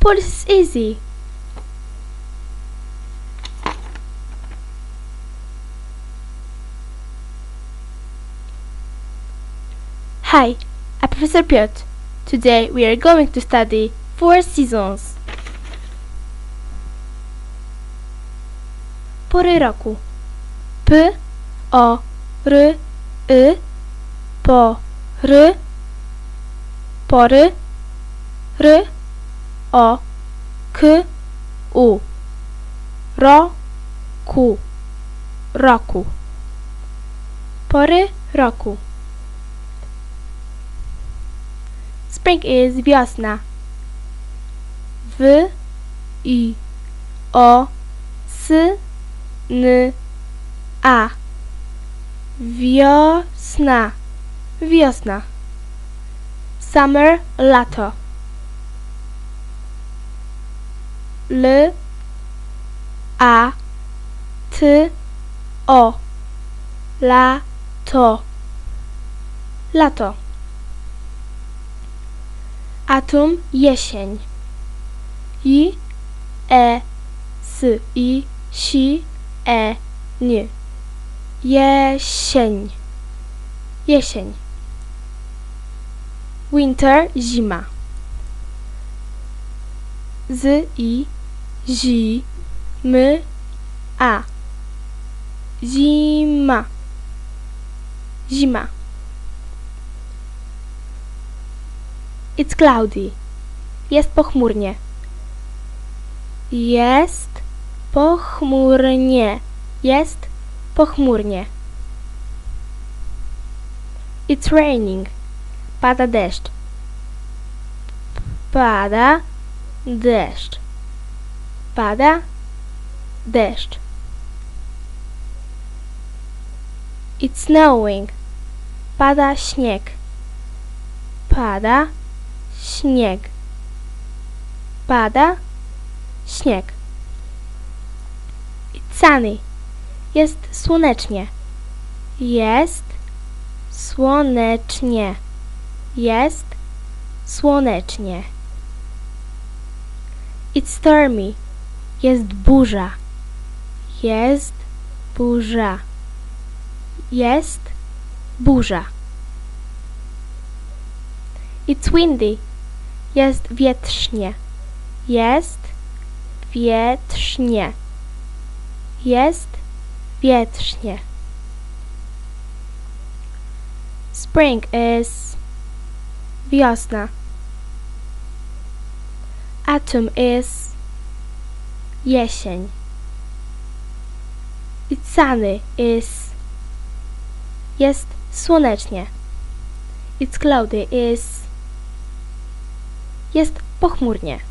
Police is easy. Hi, I'm Professor Piotr. Today we are going to study four seasons. Pory roku. P, O, R, Y, po, R, pory, R, O, K, U, ro, ku, roku. Pory roku. Spring is wiosna. W, I, O, S, N, A. Wiosna. Wiosna. Summer, lato. L, A, T, O. Lato. Lato. Atom jesień. I, E, S, I, Si, E, N. Jesień. Jesień. Winter, zima. Z, I, Zi, M, A. Zima. Zima. It's cloudy. Jest pochmurnie. Jest pochmurnie. Jest pochmurnie. It's raining. Pada deszcz. Pada deszcz. Pada deszcz. It's snowing. Pada śnieg. Pada śnieg. Pada śnieg. It's sunny. Jest słonecznie. Jest słonecznie. Jest słonecznie. It's stormy. Jest burza. Jest burza. Jest burza. It's windy. Jest wietrznie. Jest wietrznie. Jest wietrznie. Spring is wiosna. Autumn is jesień. It's sunny is jest słonecznie. It's cloudy is jest pochmurnie.